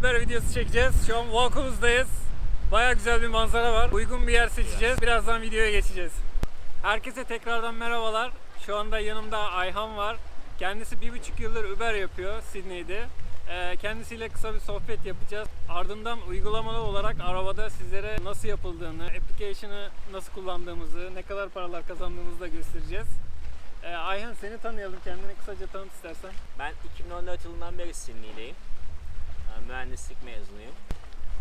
Uber videosu çekeceğiz. Şu an Valkovuz'dayız. Baya güzel bir manzara var. Uygun bir yer seçeceğiz. Birazdan videoya geçeceğiz. Herkese tekrardan merhabalar. Şu anda yanımda Ayhan var. Kendisi bir buçuk yıldır Uber yapıyor Sydney'de. Ee, Kendisiyle kısa bir sohbet yapacağız. Ardından uygulamalı olarak arabada sizlere nasıl yapıldığını, application'ı nasıl kullandığımızı, ne kadar paralar kazandığımızı da göstereceğiz. Ee, Ayhan seni tanıyalım. Kendini kısaca tanıt istersen. Ben 2014 yılından beri Sydney'deyim. Mühendislik mezunuyum.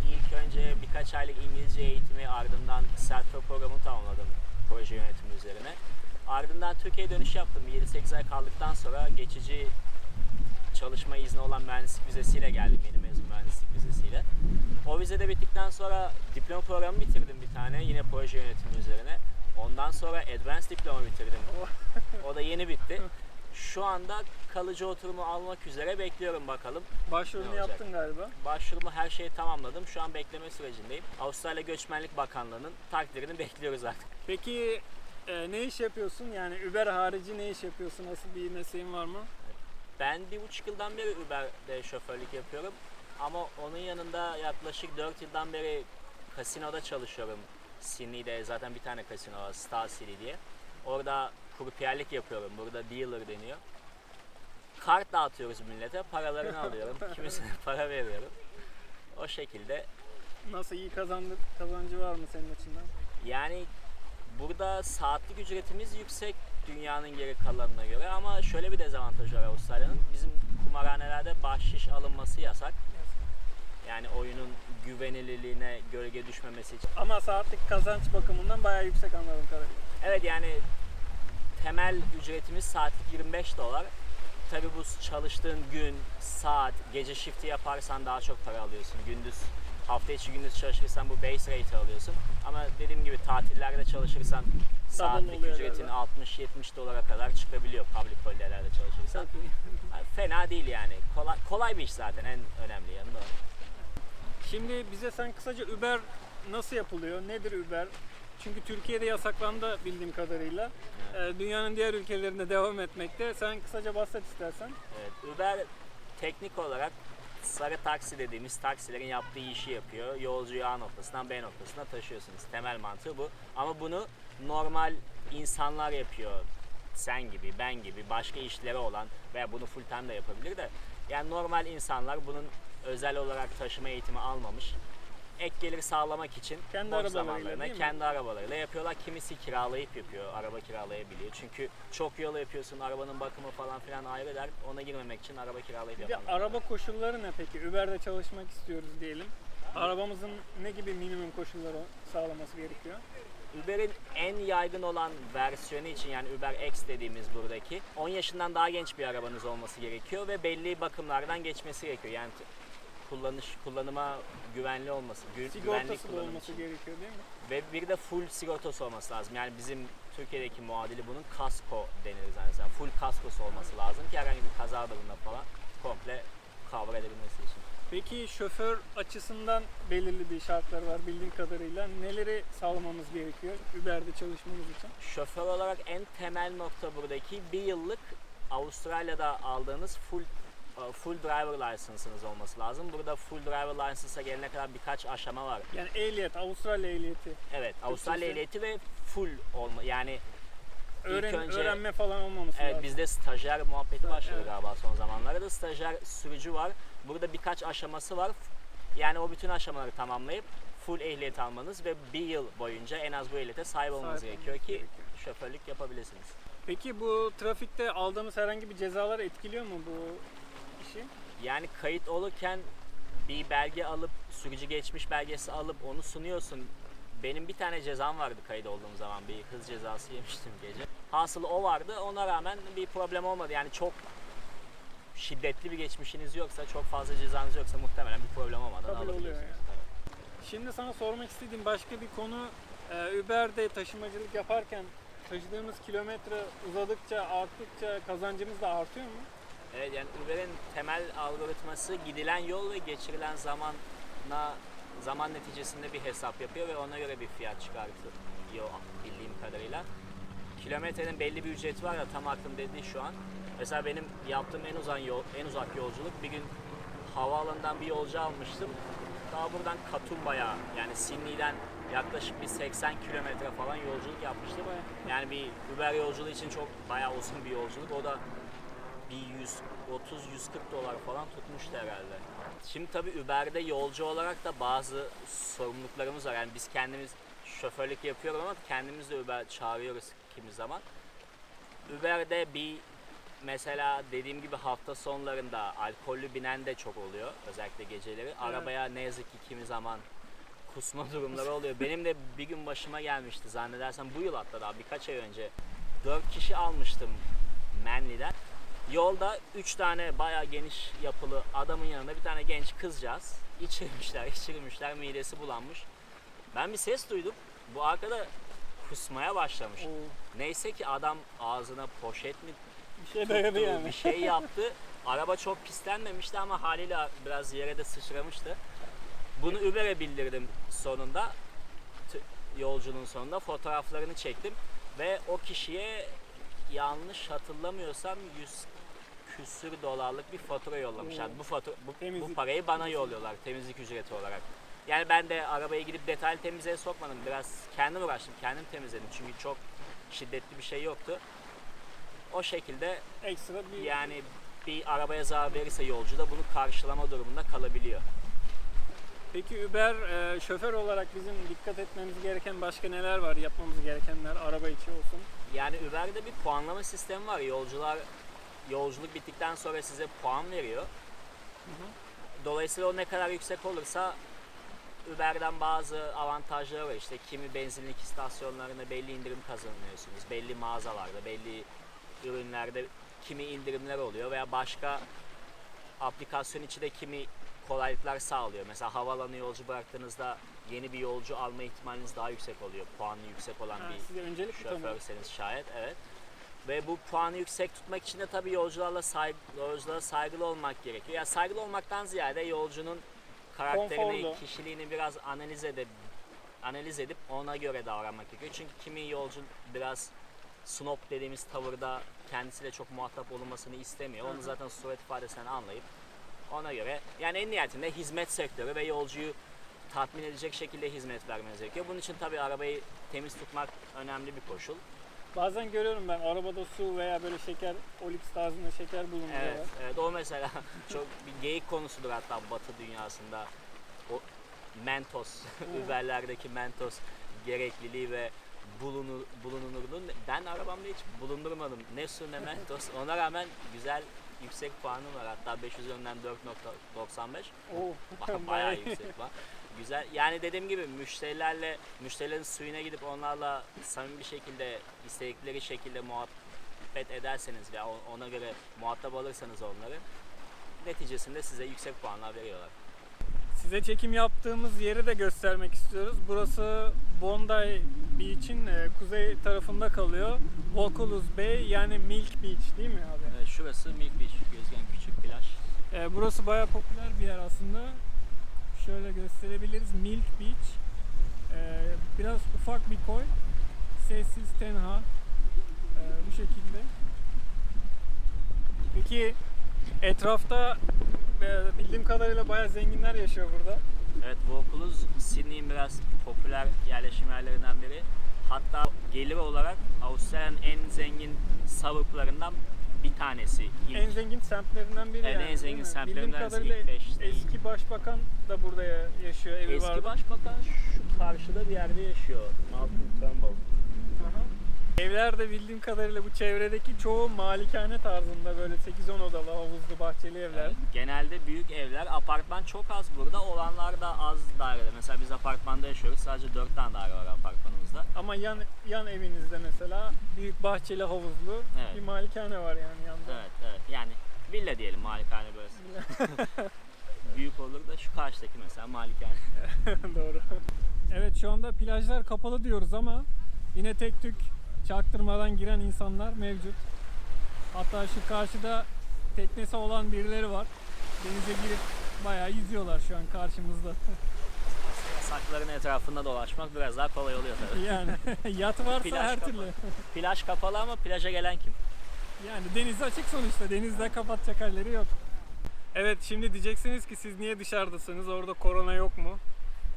İlk önce birkaç aylık İngilizce eğitimi ardından sertifika programını tamamladım proje yönetimi üzerine. Ardından Türkiye'ye dönüş yaptım. 7-8 ay kaldıktan sonra geçici çalışma izni olan mühendislik vizesiyle geldim. Yeni mezun mühendislik vizesiyle. O vize de bittikten sonra diploma programı bitirdim bir tane yine proje yönetimi üzerine. Ondan sonra advanced diploma bitirdim. O da yeni bitti. Şu anda kalıcı oturumu almak üzere bekliyorum bakalım. Olacak? yaptın galiba. Başvurumu her şeyi tamamladım. Şu an bekleme sürecindeyim. Avustralya Göçmenlik Bakanlığı'nın takdirini bekliyoruz artık. Peki e, ne iş yapıyorsun? Yani Uber harici ne iş yapıyorsun? Nasıl bir mesleğin var mı? Ben bir buçuk yıldan beri Uber'de şoförlük yapıyorum. Ama onun yanında yaklaşık 4 yıldan beri kasinoda çalışıyorum. Sydney'de zaten bir tane kasino var, Star City diye. Orada kurpiyerlik yapıyorum. Burada dealer deniyor. Kart dağıtıyoruz millete, paralarını alıyorum. Kimisine para veriyorum. O şekilde Nasıl iyi kazandı, kazancı var mı senin açından? Yani burada saatlik ücretimiz yüksek dünyanın geri kalanına göre ama şöyle bir dezavantajı var Avustralya'nın. Bizim kumarhanelerde bahşiş alınması yasak. Yani oyunun güvenilirliğine gölge düşmemesi için. Ama saatlik kazanç bakımından bayağı yüksek anladığım kadarıyla. Evet yani temel ücretimiz saatlik 25 dolar. Tabii bu çalıştığın gün, saat, gece shifti yaparsan daha çok para alıyorsun. Gündüz hafta içi gündüz çalışırsan bu base rate alıyorsun. Ama dediğim gibi tatillerde çalışırsan saatlik ücretin galiba. 60-70 dolara kadar çıkabiliyor public holiday'lerde çalışırsan. Yani Fena değil yani. Kolay, kolay bir iş zaten en önemli yanı da o. Şimdi bize sen kısaca Uber nasıl yapılıyor? Nedir Uber? Çünkü Türkiye'de yasaklandı bildiğim kadarıyla. Ee, dünyanın diğer ülkelerinde devam etmekte. Sen kısaca bahset istersen. Evet, Uber teknik olarak sarı taksi dediğimiz taksilerin yaptığı işi yapıyor. Yolcuyu A noktasından B noktasına taşıyorsunuz. Temel mantığı bu. Ama bunu normal insanlar yapıyor. Sen gibi, ben gibi, başka işleri olan veya bunu full time de yapabilir de. Yani normal insanlar bunun özel olarak taşıma eğitimi almamış. Ek gelir sağlamak için Kendi boş mi? kendi arabalarıyla yapıyorlar. Kimisi kiralayıp yapıyor, araba kiralayabiliyor. Çünkü çok yol yapıyorsun, arabanın bakımı falan filan ayrı der. Ona girmemek için araba kiralayıp Bir de yapanlar. var. araba koşulları ne peki? Uber'de çalışmak istiyoruz diyelim. Arabamızın ne gibi minimum koşulları sağlaması gerekiyor? Uber'in en yaygın olan versiyonu için yani Uber X dediğimiz buradaki 10 yaşından daha genç bir arabanız olması gerekiyor ve belli bakımlardan geçmesi gerekiyor. Yani kullanış kullanıma güvenli olması, gü- güvenlik Sigortası da kullanım olması için. gerekiyor değil mi? Ve bir de full sigortası olması lazım. Yani bizim Türkiye'deki muadili bunun kasko denir zannedersem. Full kaskosu olması lazım ki herhangi bir kaza durumunda falan komple cover edebilmesi için. Peki şoför açısından belirli bir şartlar var bildiğim kadarıyla. Neleri sağlamamız gerekiyor Uber'de çalışmamız için? Şoför olarak en temel nokta buradaki bir yıllık Avustralya'da aldığınız full full driver license'ınız olması lazım. Burada full driver license'a gelene kadar birkaç aşama var. Yani ehliyet, Avustralya ehliyeti. Evet, Avustralya ehliyeti ve full olma yani Öğren, önce- öğrenme falan olmaması evet lazım. bizde stajyer muhabbeti başladı Evet. galiba son zamanlarda da stajyer sürücü var. Burada birkaç aşaması var. Yani o bütün aşamaları tamamlayıp full ehliyet almanız ve bir yıl boyunca en az bu ehliyete sahip olmanız Sahip gerekiyor ki gerekiyor. şoförlük yapabilirsiniz. Peki bu trafikte aldığımız herhangi bir cezalar etkiliyor mu bu işi? Yani kayıt olurken bir belge alıp sürücü geçmiş belgesi alıp onu sunuyorsun. Benim bir tane cezam vardı kayıt olduğum zaman bir hız cezası yemiştim gece. Hasılı o vardı ona rağmen bir problem olmadı. Yani çok şiddetli bir geçmişiniz yoksa çok fazla cezanız yoksa muhtemelen bir problem olmadan Kabul oluyor yani. Tabii. Şimdi sana sormak istediğim başka bir konu e, Uber'de taşımacılık yaparken taşıdığımız kilometre uzadıkça arttıkça kazancımız da artıyor mu? Evet yani Uber'in temel algoritması gidilen yol ve geçirilen zamana zaman neticesinde bir hesap yapıyor ve ona göre bir fiyat çıkartıyor bildiğim kadarıyla. Kilometrenin belli bir ücreti var ya tam aklımda değil şu an. Mesela benim yaptığım en uzak yol, en uzak yolculuk bir gün havaalanından bir yolcu almıştım. Daha buradan Katumba'ya yani Sydney'den yaklaşık bir 80 kilometre falan yolculuk yapmıştım. Yani bir Uber yolculuğu için çok bayağı uzun bir yolculuk. O da bir 100 30-140 dolar falan tutmuştu herhalde. Şimdi tabii Uber'de yolcu olarak da bazı sorumluluklarımız var. Yani biz kendimiz şoförlük yapıyoruz ama kendimiz de Uber çağırıyoruz kimi zaman. Uber'de bir mesela dediğim gibi hafta sonlarında alkollü binen de çok oluyor. Özellikle geceleri. Arabaya ne yazık ki kimi zaman kusma durumları oluyor. Benim de bir gün başıma gelmişti zannedersem bu yıl hatta daha birkaç ay önce. 4 kişi almıştım Manly'den. Yolda 3 tane bayağı geniş yapılı adamın yanında bir tane genç kızcağız. İçirmişler, içirmişler, midesi bulanmış. Ben bir ses duydum. Bu arkada kusmaya başlamış. Neyse ki adam ağzına poşet mi Bir şey tuttu, yani. bir şey yaptı. Araba çok pislenmemişti ama haliyle biraz yere de sıçramıştı. Bunu Uber'e bildirdim sonunda. Yolcunun sonunda fotoğraflarını çektim ve o kişiye yanlış hatırlamıyorsam 100 küsür dolarlık bir fatura yollamışlar. Bu fatura bu, bu parayı bana yolluyorlar temizlik ücreti olarak. Yani ben de arabaya gidip detaylı temizliğe sokmadım. Biraz kendim uğraştım, kendim temizledim. Çünkü çok şiddetli bir şey yoktu. O şekilde Ekstra bir yani bir arabaya zarar verirse yolcu da bunu karşılama durumunda kalabiliyor. Peki Uber e, şoför olarak bizim dikkat etmemiz gereken başka neler var? Yapmamız gerekenler araba içi olsun. Yani Uber'de bir puanlama sistemi var. Yolcular yolculuk bittikten sonra size puan veriyor. Dolayısıyla o ne kadar yüksek olursa Uber'den bazı avantajları var. İşte kimi benzinlik istasyonlarında belli indirim kazanıyorsunuz. Belli mağazalarda, belli ürünlerde kimi indirimler oluyor veya başka aplikasyon içi de kimi kolaylıklar sağlıyor. Mesela havaalanı yolcu bıraktığınızda yeni bir yolcu alma ihtimaliniz daha yüksek oluyor. Puanı yüksek olan Ha, bir size öncelik şoförseniz şayet evet. Ve bu puanı yüksek tutmak için de tabii yolcularla saygı, yolculara saygılı olmak gerekiyor. Ya saygılı olmaktan ziyade yolcunun karakterini, Konforlu. kişiliğini biraz analiz edip analiz edip ona göre davranmak gerekiyor. Çünkü kimi yolcu biraz snob dediğimiz tavırda kendisiyle çok muhatap olunmasını istemiyor. Onu zaten suret ifadesinden anlayıp ona göre yani en nihayetinde hizmet sektörü ve yolcuyu tatmin edecek şekilde hizmet vermeniz gerekiyor. Bunun için tabii arabayı temiz tutmak önemli bir koşul. Bazen görüyorum ben arabada su veya böyle şeker, Olix tarzında şeker bulunduruyorlar. Evet, evet o mesela çok bir geyik konusudur hatta Batı dünyasında. O Mentos, Uber'lerdeki Mentos gerekliliği ve bulunur, bulunurluğu. Ben arabamda hiç bulundurmadım. Ne su ne Mentos. Ona rağmen güzel yüksek puanım var. Hatta 500 üzerinden 4.95. Oo, Ba- Bayağı yüksek var. Güzel. Yani dediğim gibi müşterilerle, müşterilerin suyuna gidip onlarla samimi bir şekilde, istedikleri şekilde muhabbet ederseniz o- ona göre muhatap alırsanız onları neticesinde size yüksek puanlar veriyorlar. Size çekim yaptığımız yeri de göstermek istiyoruz. Burası Bondi Beach'in e, kuzey tarafında kalıyor. Volculus Bay yani Milk Beach değil mi abi? Evet, şurası Milk Beach, Gözgen Küçük Plaj. E, burası bayağı popüler bir yer aslında. Şöyle gösterebiliriz. Milk Beach. E, biraz ufak bir koy. Sessiz, tenha. E, bu şekilde. Peki etrafta e, bildiğim kadarıyla bayağı zenginler yaşıyor burada. Evet, Vaucluse Sydney'in biraz popüler yerleşim yerlerinden biri. Hatta gelir olarak Avustralya'nın en zengin suburblarından bir tanesi. İlk- En zengin semtlerinden biri yani. en zengin semtlerinden Bildiğim kadarıyla ilk eski başbakan da burada ya- yaşıyor. Evi Eski vardı. başbakan şu karşıda bir yerde yaşıyor. Malcolm Turnbull. Evler de bildiğim kadarıyla bu çevredeki çoğu malikane tarzında böyle 8-10 odalı havuzlu bahçeli evler. Evet, genelde büyük evler, apartman çok az burada, olanlar da az dairede. Mesela biz apartmanda yaşıyoruz, sadece 4 tane daire var apartmanımızda. Ama yan yan evinizde mesela büyük bahçeli havuzlu Evet. bir malikane var yani yanında. Evet, evet. Yani villa diyelim malikane böyle. büyük olur da şu karşıdaki mesela malikane. Doğru. Evet şu anda plajlar kapalı diyoruz ama yine tek tük çaktırmadan giren insanlar mevcut. Hatta şu karşıda teknesi olan birileri var. Denize girip bayağı yüzüyorlar şu an karşımızda. Yasakların etrafında dolaşmak biraz daha kolay oluyor tabii. yani yat varsa Plaj her kapalı. türlü. Plaj kapalı ama plaja gelen kim? Yani deniz açık sonuçta. Denizde kapatacak halleri yok. Evet şimdi diyeceksiniz ki siz niye dışarıdasınız? Orada korona yok mu?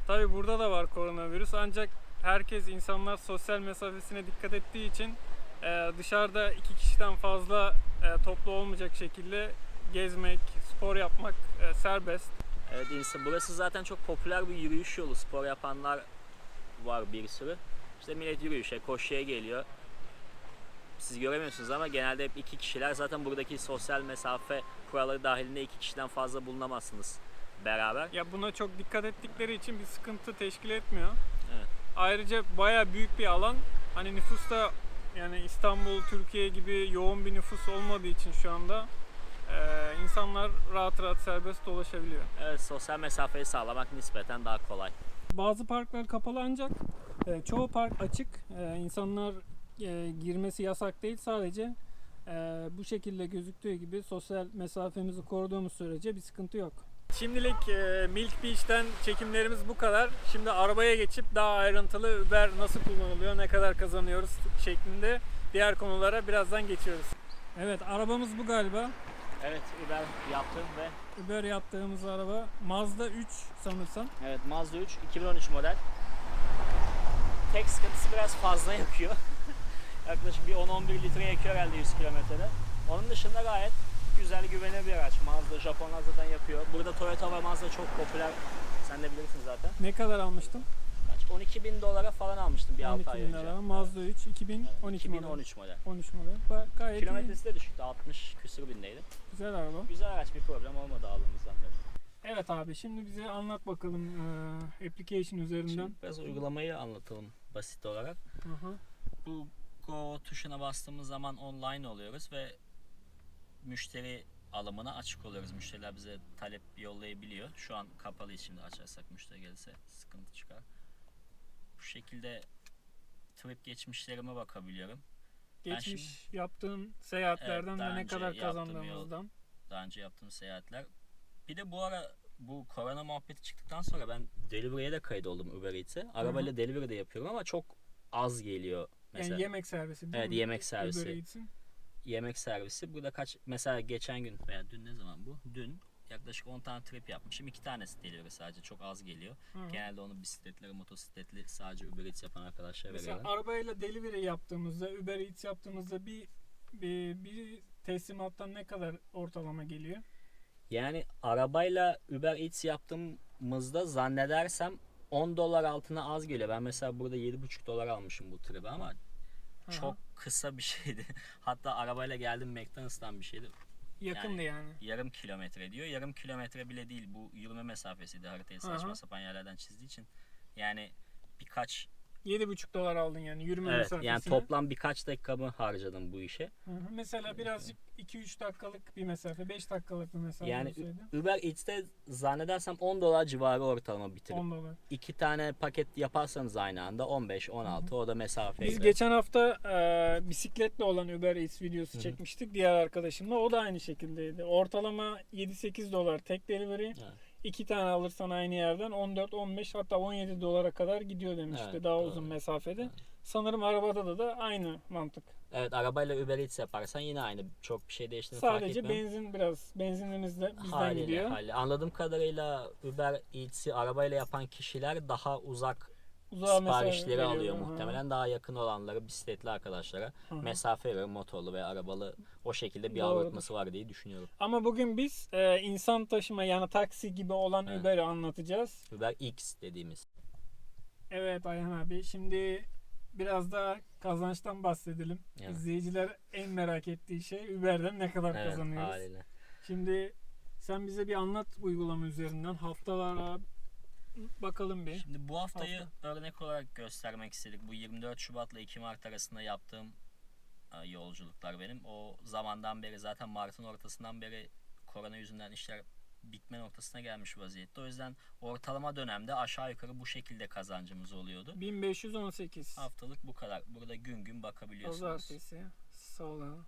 Tabi burada da var koronavirüs ancak herkes insanlar sosyal mesafesine dikkat ettiği için e, dışarıda iki kişiden fazla e, toplu olmayacak şekilde gezmek, spor yapmak e, serbest. Evet insan, burası zaten çok popüler bir yürüyüş yolu. Spor yapanlar var bir sürü. İşte millet yürüyüşe, koşuya geliyor. Siz göremiyorsunuz ama genelde hep iki kişiler. Zaten buradaki sosyal mesafe kuralları dahilinde iki kişiden fazla bulunamazsınız beraber. Ya buna çok dikkat ettikleri için bir sıkıntı teşkil etmiyor. Evet. Ayrıca baya büyük bir alan. Hani nüfus da yani İstanbul, Türkiye gibi yoğun bir nüfus olmadığı için şu anda e, insanlar rahat rahat serbest dolaşabiliyor. Evet sosyal mesafeyi sağlamak nispeten daha kolay. Bazı parklar kapalı ancak e, çoğu park açık. E, insanlar e, girmesi yasak değil. Sadece e, bu şekilde gözüktüğü gibi sosyal mesafemizi koruduğumuz sürece bir sıkıntı yok. Şimdilik e, Milk Beach'ten çekimlerimiz bu kadar. Şimdi arabaya geçip daha ayrıntılı Uber nasıl kullanılıyor, ne kadar kazanıyoruz şeklinde diğer konulara birazdan geçiyoruz. Evet arabamız bu galiba. Evet Uber yaptım ve Uber yaptığımız araba Mazda 3 sanırsam. evet Mazda 3 2013 model. Tek sıkıntısı biraz fazla yakıyor. Yaklaşık bir 10-11 litre yakıyor herhalde 100 kilometrede. Onun dışında gayet güzel güvenilir bir araç. Mazda, Japonlar zaten yapıyor. Burada Toyota ve Mazda çok popüler. Sen de bilirsin zaten. Ne kadar almıştım? Kaç? 12 bin dolara falan almıştım bir 6 12 ay bin önce. lira. Mazda 3 2012 model. 2013 model. 13 model. Ba- Gayet iyi. Kilometresi de düşüktü. 60 küsür bindeydi. Güzel araba. Güzel araç bir problem olmadı aldığımızdan beri. Evet abi şimdi bize anlat bakalım eee, application üzerinden. Şimdi biraz uygulamayı anlatalım basit olarak. Hı hı. Bu Go tuşuna bastığımız zaman online oluyoruz ve müşteri alımına açık oluyoruz. Müşteriler bize talep yollayabiliyor. Şu an kapalıyız şimdi açarsak müşteri gelirse sıkıntı çıkar. Bu şekilde trip geçmişlerime bakabiliyorum. Geçmiş yaptığın seyahatlerden Evet, ve ne kadar kazandığımızdan. Daha önce yaptığım seyahatler. Bir de bu ara bu korona muhabbeti çıktıktan sonra ben delivery'e de kaydoldum Uber Eats'e. Arabayla delivery de yapıyorum ama çok az geliyor. Mesela Yani yemek servisi değil Evet, mi? yemek servisi. Uber Eats'in. Yemek servisi. Burada kaç mesela geçen gün veya dün ne zaman bu? Dün yaklaşık 10 tane trip yapmışım. 2 tanesi delivery sadece çok az geliyor. Hı. Genelde onu bisikletleri, motosikletli sadece Uber Eats yapan arkadaşlar Mesela veriyorlar. arabayla delivery yaptığımızda, Uber Eats yaptığımızda bir, bir, bir teslimattan ne kadar ortalama geliyor? Yani arabayla Uber Eats yaptığımızda zannedersem 10 dolar altına az geliyor. Ben mesela burada 7,5 dolar almışım bu tribe ama Çok kısa bir şeydi. Hatta arabayla geldim McDonald's'tan bir şeydi. Yakındı yani. Yarım kilometre diyor. Yarım kilometre bile değil. Bu yürüme mesafesiydi. Haritayı saçma sapan yerlerden çizdiği için. Yani birkaç 7,5 dolar aldın yani yürüme evet mesafesine. yani toplam birkaç dakikamı harcadım bu işe. Hı hı. Mesela birazcık 2-3 dakikalık bir mesafe, 5 dakikalık bir mesafe Yani olsaydı Uber Eats'te zannedersem 10 dolar civarı ortalama bitirip 10 dolar. iki tane paket yaparsanız aynı anda 15-16 o da mesafeye Biz geçen hafta e, bisikletle olan Uber Eats videosu çekmiştik diğer arkadaşımla. O da aynı şekildeydi. Ortalama 7-8 dolar tek delivery. Evet. İki tane alırsan aynı yerden 14-15 hatta 17 dolara kadar gidiyor demişti Evet, daha doğru. uzun mesafede. Sanırım arabada da da aynı mantık. Evet arabayla Uber Eats yaparsan yine aynı. Çok bir şey değiştiğini fark Sadece etmiyorum. benzin biraz benzinimiz de bizden Haliyle, gidiyor. haliyle. Anladığım kadarıyla Uber Eats'i arabayla yapan kişiler daha uzak Uzağa siparişleri alıyor hı. muhtemelen. Daha yakın olanları bisikletli arkadaşlara Hı mesafe veriyor motorlu ve arabalı o şekilde bir Doğrudur. var diye düşünüyorum. Ama bugün biz e, insan taşıma yani taksi gibi olan. Uber'i anlatacağız. Uber X dediğimiz. Evet Ayhan abi şimdi biraz da kazançtan bahsedelim. Evet. İzleyiciler en merak ettiği şey Uber'den ne kadar Evet kazanıyoruz. haliyle. Şimdi sen bize bir anlat uygulama üzerinden haftalara bakalım bir. Şimdi bu haftayı Hafta. örnek olarak göstermek istedik. Bu 24 Şubat ile 2 Mart arasında yaptığım e, yolculuklar benim. O zamandan beri zaten Mart'ın ortasından beri korona yüzünden işler bitme noktasına gelmiş vaziyette. O yüzden ortalama dönemde aşağı yukarı bu şekilde kazancımız oluyordu. 1518 Haftalık bu kadar. Burada gün gün bakabiliyorsunuz. pazartesi, salı.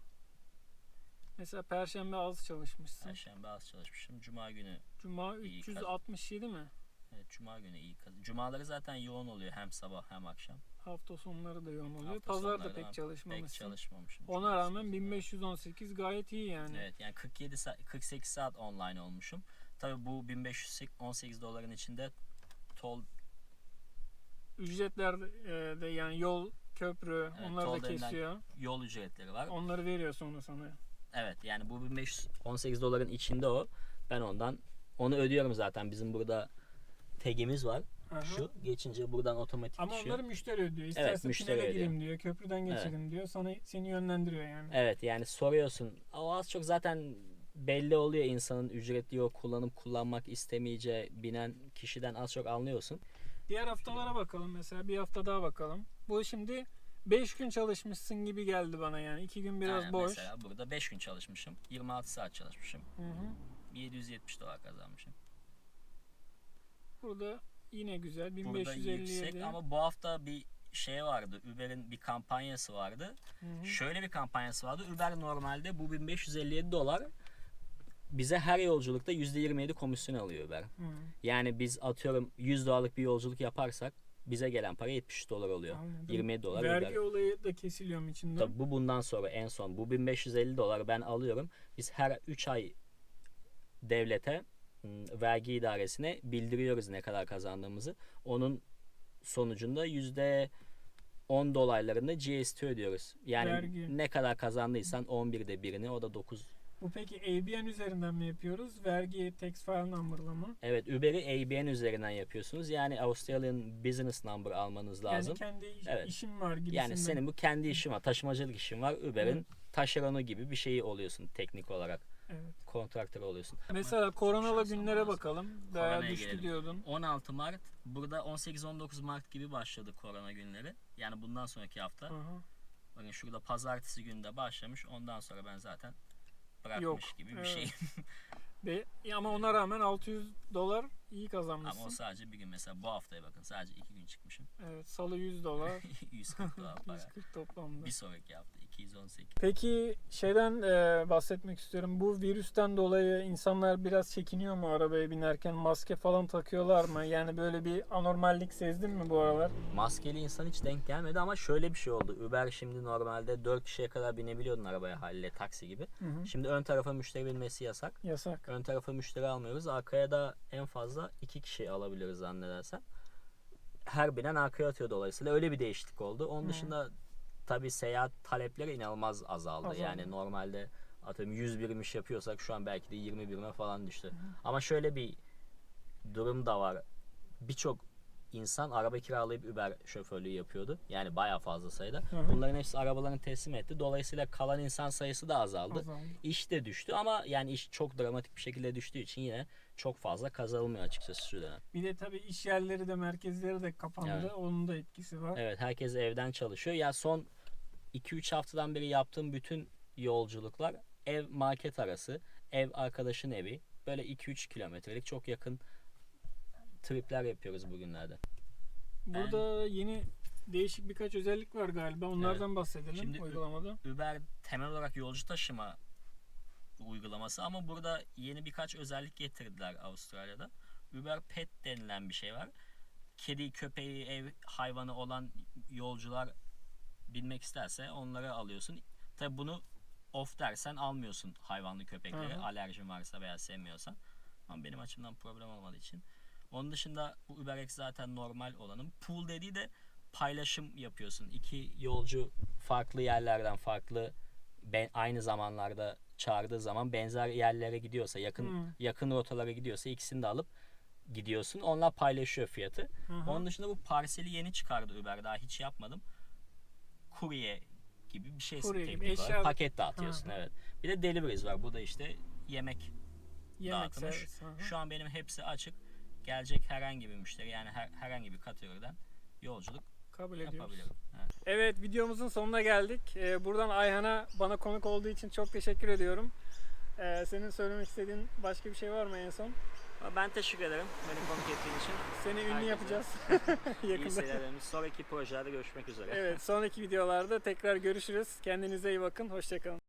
Mesela perşembe az çalışmışsın. Perşembe az çalışmışım. Cuma günü Cuma İyi 367 mi? Evet, Cuma günü iyi kaz- Cumaları zaten yoğun oluyor hem sabah hem akşam. Hafta sonları da yoğun oluyor. Hafta Pazar da pek Pek çalışmamışsın. çalışmamışım. Ona rağmen Cumartesi, 1518 gayet iyi yani. Evet yani 47 saat, 48 saat online olmuşum. Tabii bu 1518 doların içinde tol Ücretler e, de yani yol, köprü Evet, onları da kesiyor. yol ücretleri var. Onları veriyor sonra sana. Evet yani bu 1518 doların içinde o. Ben ondan onu ödüyorum zaten. Bizim burada tagimiz var. Aha. Şu geçince buradan otomatik Ama düşüyor. onları müşteri ödüyor. İsterse Evet, müşteri ödüyor. gireyim diyor, köprüden geçelim diyor. Sana seni yönlendiriyor yani. Evet yani soruyorsun. O az çok zaten belli oluyor insanın ücretli yol kullanıp kullanmak istemeyeceği binen kişiden az çok anlıyorsun. Diğer haftalara bakalım mesela. Bir hafta daha bakalım. Bu şimdi 5 gün çalışmışsın gibi geldi bana yani. 2 gün biraz Aynen, boş. Mesela burada 5 gün çalışmışım. 26 saat çalışmışım. Hı hı. 770 dolar kazanmışım. Burada yine güzel. Burada 1557. yüksek ama bu hafta bir şey vardı. Uber'in bir kampanyası vardı. Hı hı. Şöyle bir kampanyası vardı. Uber normalde bu 1557 dolar bize her yolculukta %27 komisyon alıyor Uber. Hı. Yani biz atıyorum 100 dolarlık bir yolculuk yaparsak bize gelen para 73 dolar oluyor. Anladım. 27 dolar Vergi Uber. olayı da kesiliyor mu içinde? Tabii bu bundan sonra en son bu 1550 doları ben alıyorum. Biz her 3 ay devlete vergi idaresine bildiriyoruz ne kadar kazandığımızı. Onun sonucunda yüzde 10 dolaylarında GST ödüyoruz. Yani Vergi. ne kadar kazandıysan 11'de birini o da 9. Bu peki ABN üzerinden mi yapıyoruz? Vergi tax file number'la mı? Evet Uber'i ABN üzerinden yapıyorsunuz. Yani Australian Business Number almanız lazım. Yani kendi iş- Evet. işim var gibisinden. Yani senin bu kendi işin var. Taşımacılık işin var. Uber'in taşeronu gibi bir şeyi oluyorsun teknik olarak. Evet. Kontraktör oluyorsun. Mesela koronalı şansım günlere lazım. bakalım. Bayağı Koronaya düştü gelelim. diyordun. 16 Mart burada 18-19 Mart gibi başladı korona günleri. Yani bundan sonraki hafta. Aha. Bakın şurada pazartesi günde başlamış. Ondan sonra ben zaten bırakmış Yok, gibi bir evet. şey. Ve, ama ona rağmen 600 dolar iyi kazanmışsın. Ama o sadece bir gün. Mesela bu haftaya bakın sadece iki gün çıkmışım. Evet, salı 100 dolar. 140 dolar para. 140 toplamda. Bir sonraki hafta 218. Peki şeyden e, bahsetmek istiyorum. Bu virüsten dolayı insanlar biraz çekiniyor mu arabaya binerken? Maske falan takıyorlar mı? Yani böyle bir anormallik sezdin mi bu aralar? Maskeli insan hiç denk gelmedi ama şöyle bir şey oldu. Uber şimdi normalde 4 kişiye kadar binebiliyordun arabaya haliyle taksi gibi. Hı hı. Şimdi ön tarafa müşteri binmesi yasak. Yasak. Ön tarafa müşteri almıyoruz. Arkaya da en fazla 2 kişi alabiliriz zannedersem. Her binen arkaya atıyor dolayısıyla. Öyle bir değişiklik oldu. Onun Hı. dışında tabi seyahat talepleri inanılmaz azaldı. Azaldı. Yani normalde atıyorum 100 birim iş yapıyorsak şu an belki de 20 birime falan düştü. Ama şöyle bir durum da var. Birçok insan araba kiralayıp Uber şoförlüğü yapıyordu. Yani bayağı fazla sayıda. Hı hı. Bunların hepsi arabalarını teslim etti. Dolayısıyla kalan insan sayısı da azaldı. Azaldı. İş de düştü ama yani iş çok dramatik bir şekilde düştüğü için yine çok fazla kazanılmıyor açıkçası şu dönem. Bir de tabii iş yerleri de merkezleri de kapandı. Evet. Onun da etkisi var. Evet herkes evden çalışıyor. Ya son 2-3 haftadan beri yaptığım bütün yolculuklar ev market arası, ev arkadaşın evi. Böyle 2-3 kilometrelik çok yakın tripler yapıyoruz bugünlerde. Burada yeni değişik birkaç özellik var galiba. Onlardan bahsedelim Şimdi- uygulamada. Uber temel olarak yolcu taşıma uygulaması ama burada yeni birkaç özellik getirdiler Avustralya'da. Uber Pet denilen bir şey var. Kedi, köpeği, ev hayvanı olan yolcular binmek isterse onları alıyorsun. Tabi bunu off dersen almıyorsun hayvanlı köpekleri. Hı hı. Alerjin varsa veya sevmiyorsan. Ama benim açımdan problem olmadığı için. Onun dışında bu UberX zaten normal olanın. Pool dediği de paylaşım yapıyorsun. İki yolcu farklı yerlerden farklı ben, aynı zamanlarda çağırdığı zaman benzer yerlere gidiyorsa yakın Hmm. yakın rotalara gidiyorsa ikisini de alıp gidiyorsun. Onlar paylaşıyor fiyatı. Hı hı. Onun dışında bu parseli yeni çıkardı Uber. Daha hiç yapmadım. Kurye gibi bir şey Kurye gibi, eşya- Paket dağıtıyorsun Hı hı. evet. Bir de deliveries var. Bu da işte yemek Yemek dağıtmış. Şu an benim hepsi açık. Gelecek herhangi bir müşteri yani her, herhangi bir kategoriden yolculuk Kabul ediyoruz. Evet. Evet videomuzun sonuna geldik. Ee, buradan Ayhan'a bana konuk olduğu için çok teşekkür ediyorum. Ee, senin söylemek istediğin başka bir şey var mı en son? Ben teşekkür ederim beni konuk ettiğin için. Seni ünlü Herkese. yapacağız İyi yakında. seyirler. Sonraki projelerde görüşmek üzere. Evet sonraki videolarda tekrar görüşürüz. Kendinize iyi bakın. Hoşçakalın.